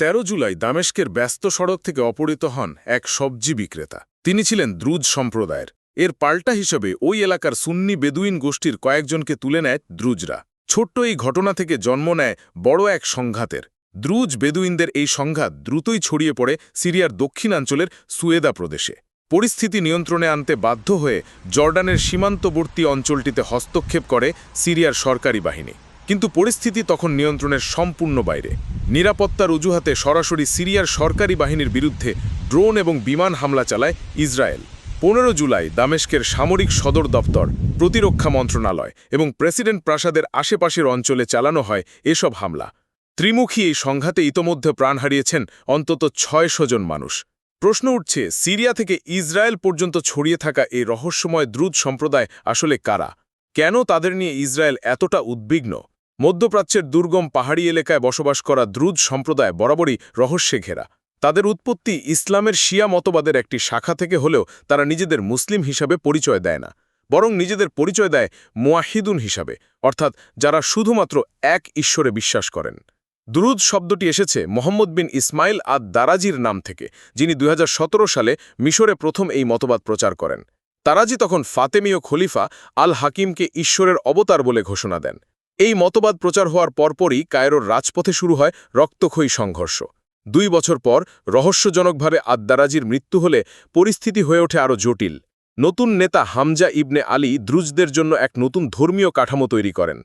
তেরো জুলাই দামেস্কের ব্যস্ত সড়ক থেকে অপহৃত হন এক সবজি বিক্রেতা। তিনি ছিলেন দ্রুজ সম্প্রদায়ের। এর পাল্টা হিসেবে ওই এলাকার সুন্নি বেদুইন গোষ্ঠীর কয়েকজনকে তুলে নেয় দ্রুজরা। ছোট্ট এই ঘটনা থেকে জন্ম নেয় বড় এক সংঘাতের। দ্রুজ বেদুইনদের এই সংঘাত দ্রুতই ছড়িয়ে পড়ে সিরিয়ার দক্ষিণাঞ্চলের সুয়েদা প্রদেশে। পরিস্থিতি নিয়ন্ত্রণে আনতে বাধ্য হয়ে জর্ডানের সীমান্তবর্তী অঞ্চলটিতে হস্তক্ষেপ করে সিরিয়ার সরকারি বাহিনী। কিন্তু পরিস্থিতি তখন নিয়ন্ত্রণের সম্পূর্ণ বাইরে। নিরাপত্তার অজুহাতে সরাসরি সিরিয়ার সরকারি বাহিনীর বিরুদ্ধে ড্রোন এবং বিমান হামলা চালায় ইসরায়েল। পনেরো জুলাই দামেস্কের সামরিক সদর দপ্তর, প্রতিরক্ষা মন্ত্রণালয় এবং প্রেসিডেন্ট প্রাসাদের আশেপাশের অঞ্চলে চালানো হয় এসব হামলা। ত্রিমুখী এই সংঘাতে ইতোমধ্যে প্রাণ হারিয়েছেন অন্তত ছয়শো জন মানুষ। প্রশ্ন উঠছে, সিরিয়া থেকে ইসরায়েল পর্যন্ত ছড়িয়ে থাকা এই রহস্যময় দ্রুত সম্প্রদায় আসলে কারা? কেন তাদের নিয়ে ইসরায়েল এতটা উদ্বিগ্ন? মধ্যপ্রাচ্যের দুর্গম পাহাড়ি এলাকায় বসবাস করা দ্রুজ সম্প্রদায় বরাবরই রহস্যে ঘেরা। তাদের উৎপত্তি ইসলামের শিয়া মতবাদের একটি শাখা থেকে হলেও তারা নিজেদের মুসলিম হিসাবে পরিচয় দেয় না, বরং নিজেদের পরিচয় দেয় মুয়াহিদুন হিসাবে, অর্থাৎ যারা শুধুমাত্র এক ঈশ্বরে বিশ্বাস করেন। দুরুদ শব্দটি এসেছে মোহাম্মদ বিন ইসমাইল আদ দারাজির নাম থেকে, যিনি দু হাজার সতেরো সালে মিশরে প্রথম এই মতবাদ প্রচার করেন। তারাজি তখন ফাতেমীয় খলিফা আল হাকিমকে ঈশ্বরের অবতার বলে ঘোষণা দেন। এই মতবাদ প্রচার হওয়ার পরপরই কায়রোর রাজপথে শুরু হয় রক্তক্ষয়ী সংঘর্ষ। দুই বছর পর রহস্যজনকভাবে আদ্দারাজির মৃত্যু হলে পরিস্থিতি হয়ে ওঠে আরও জটিল। নতুন নেতা হামজা ইবনে আলী দ্রুজদের জন্য এক নতুন ধর্মীয় কাঠামো তৈরি করেন।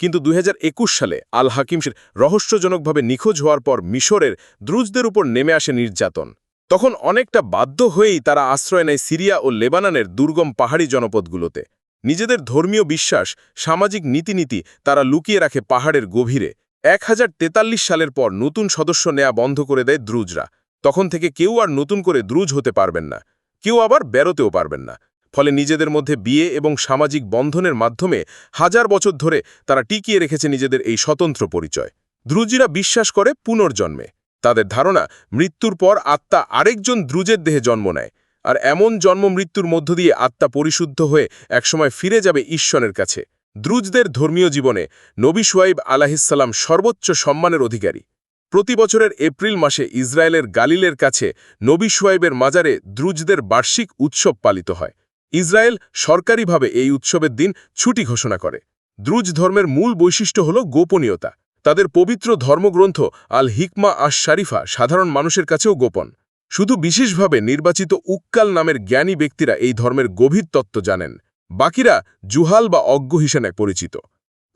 কিন্তু দুই হাজার একুশ সালে আল হাকিম রহস্যজনকভাবে নিখোঁজ হওয়ার পর মিশরের দ্রুজদের উপর নেমে আসে নির্যাতন। তখন অনেকটা বাধ্য হয়েই তারা আশ্রয় নেয় সিরিয়া ও লেবাননের দুর্গম পাহাড়ি জনপদগুলোতে। নিজেদের ধর্মীয় বিশ্বাস, সামাজিক নীতিনীতি তারা লুকিয়ে রাখে পাহাড়ের গভীরে। এক হাজার তেতাল্লিশ সালের পর নতুন সদস্য নেয়া বন্ধ করে দেয় দ্রুজরা। তখন থেকে কেউ আর নতুন করে দ্রুজ হতে পারবেন না। কেউ আবার বেরোতেও পারবেন না। ফলে নিজেদের মধ্যে বিয়ে এবং সামাজিক বন্ধনের মাধ্যমে হাজার বছর ধরে তারা টিকিয়ে রেখেছে নিজেদের এই স্বতন্ত্র পরিচয়। দ্রুজিরা বিশ্বাস করে পুনর্জন্মে। তাদের ধারণা, মৃত্যুর পর আত্মা আরেকজন দ্রুজের দেহে জন্ম নেয়। আর এমন জন্ম মৃত্যুর মধ্য দিয়ে আত্মা পরিশুদ্ধ হয়ে একসময় ফিরে যাবে ঈশ্বরের কাছে। দ্রুজদের ধর্মীয় জীবনে নবী সোয়াইব আলাহিসাল্লাম সর্বোচ্চ সম্মানের অধিকারী। প্রতি বছরের এপ্রিল মাসে ইসরায়েলের গালিলের কাছে নবী সোয়াইবের মাজারে দ্রুজদের বার্ষিক উৎসব পালিত হয়। ইসরায়েল সরকারিভাবে এই উৎসবের দিন ছুটি ঘোষণা করে। দ্রুজ ধর্মের মূল বৈশিষ্ট্য হল গোপনীয়তা। তাদের পবিত্র ধর্মগ্রন্থ আল হিকমা আশ শারিফা সাধারণ মানুষের কাছেও গোপন। শুধু বিশেষভাবে নির্বাচিত উক্কাল নামের জ্ঞানী ব্যক্তিরা এই ধর্মের গভীর তত্ত্ব জানেন। বাকিরা জুহাল বা অজ্ঞ হিসেবে পরিচিত।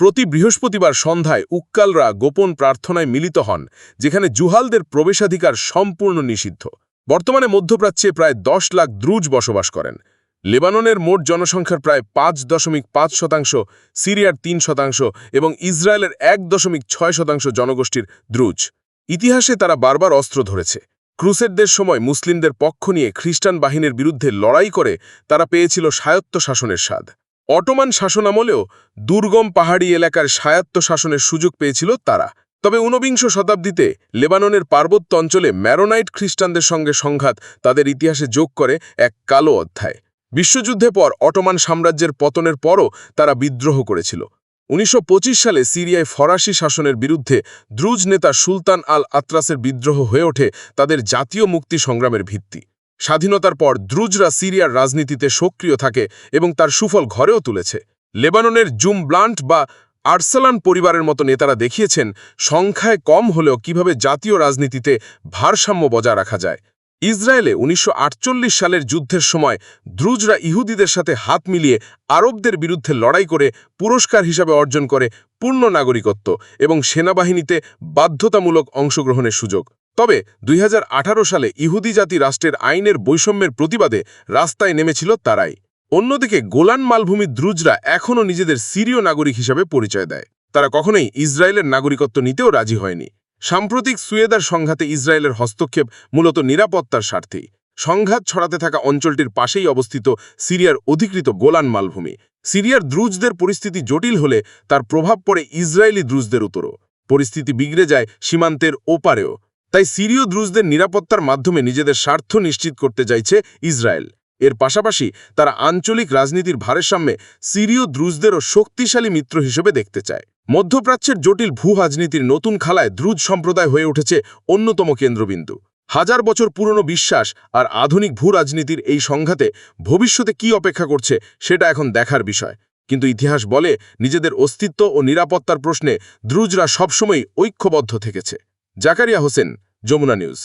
প্রতি বৃহস্পতিবার সন্ধ্যায় উক্কালরা গোপন প্রার্থনায় মিলিত হন, যেখানে জুহালদের প্রবেশাধিকার সম্পূর্ণ নিষিদ্ধ। বর্তমানে মধ্যপ্রাচ্যে প্রায় দশ লাখ দ্রুজ বসবাস করেন। লেবাননের মোট জনসংখ্যার প্রায় পাঁচ দশমিক পাঁচ শতাংশ, সিরিয়ার তিন শতাংশ এবং ইসরায়েলের এক দশমিক ছয় শতাংশ জনগোষ্ঠীর দ্রুজ। ইতিহাসে তারা বারবার অস্ত্র ধরেছে। ক্রুসেডদের সময় মুসলিমদের পক্ষ নিয়ে খ্রিস্টান বাহিনীর বিরুদ্ধে লড়াই করে তারা পেয়েছিল স্বায়ত্ত শাসনের স্বাদ। অটোমান শাসনামলেও দুর্গম পাহাড়ি এলাকার স্বায়ত্ত শাসনের সুযোগ পেয়েছিল তারা। তবে ঊনবিংশ শতাব্দীতে লেবাননের পার্বত্য অঞ্চলে ম্যারোনাইট খ্রিস্টানদের সঙ্গে সংঘাত তাদের ইতিহাসে যোগ করে এক কালো অধ্যায়। বিশ্বযুদ্ধে পর অটোমান সাম্রাজ্যের পতনের পরও তারা বিদ্রোহ করেছিল। উনিশশো পঁচিশ সালে সিরিয়ায় ফরাসি শাসনের বিরুদ্ধে দ্রুজ নেতা সুলতান আল আত্রাসের বিদ্রোহ হয়ে ওঠে তাদের জাতীয় মুক্তি সংগ্রামের ভিত্তি। স্বাধীনতার পর দ্রুজরা সিরিয়ার রাজনীতিতে সক্রিয় থাকে এবং তার সুফল ঘরেও তুলেছে। লেবাননের জুম ব্লান্ট বা আর্সালান পরিবারের মতো নেতারা দেখিয়েছেন, সংখ্যায় কম হলেও কীভাবে জাতীয় রাজনীতিতে ভারসাম্য বজায় রাখা যায়। ইসরায়েলে উনিশশো আটচল্লিশ সালের যুদ্ধের সময় দ্রুজরা ইহুদিদের সাথে হাত মিলিয়ে আরবদের বিরুদ্ধে লড়াই করে পুরস্কার হিসাবে অর্জন করে পূর্ণ নাগরিকত্ব এবং সেনাবাহিনীতে বাধ্যতামূলক অংশগ্রহণের সুযোগ। তবে দুই হাজার আঠারো সালে ইহুদি জাতি রাষ্ট্রের আইনের বৈষম্যের প্রতিবাদে রাস্তায় নেমেছিল তারাই। অন্যদিকে গোলান মালভূমির দ্রুজরা এখনও নিজেদের সিরীয় নাগরিক হিসাবে পরিচয় দেয়। তারা কখনোই ইসরায়েলের নাগরিকত্ব নিতেও রাজি হয়নি। সাম্প্রতিক সুয়েদার সংঘাতে ইসরায়েলের হস্তক্ষেপ মূলত নিরাপত্তার স্বার্থেই সংঘাত ছড়াতে থাকা অঞ্চলটির পাশেই অবস্থিত সিরিয়ার অধিকৃত গোলান মালভূমি। সিরিয়ার দ্রুজদের পরিস্থিতি জটিল হলে তার প্রভাব পড়ে ইসরায়েলি দ্রুজদের উত্তরও পরিস্থিতি বিগড়ে যায় সীমান্তের ওপারেও। তাই সিরীয় দ্রুজদের নিরাপত্তার মাধ্যমে নিজেদের স্বার্থ নিশ্চিত করতে চাইছে ইসরায়েল। এর পাশাপাশি তারা আঞ্চলিক রাজনীতির ভারসাম্যে সিরীয় দ্রুজদেরও শক্তিশালী মিত্র হিসেবে দেখতে চায়। মধ্যপ্রাচ্যের জটিল ভূ রাজনীতির নতুন খালায় দ্রুজ সম্প্রদায় হয়ে উঠেছে অন্যতম কেন্দ্রবিন্দু। হাজার বছর পুরনো বিশ্বাস আর আধুনিক ভূ রাজনীতির এই সংঘাতে ভবিষ্যতে কি অপেক্ষা করছে সেটা এখন দেখার বিষয়। কিন্তু ইতিহাস বলে নিজেদের অস্তিত্ব ও নিরাপত্তার প্রশ্নে দ্রুজরা সবসময় ঐক্যবদ্ধ থেকেছে। জাকারিয়া হোসেন, যমুনা নিউজ।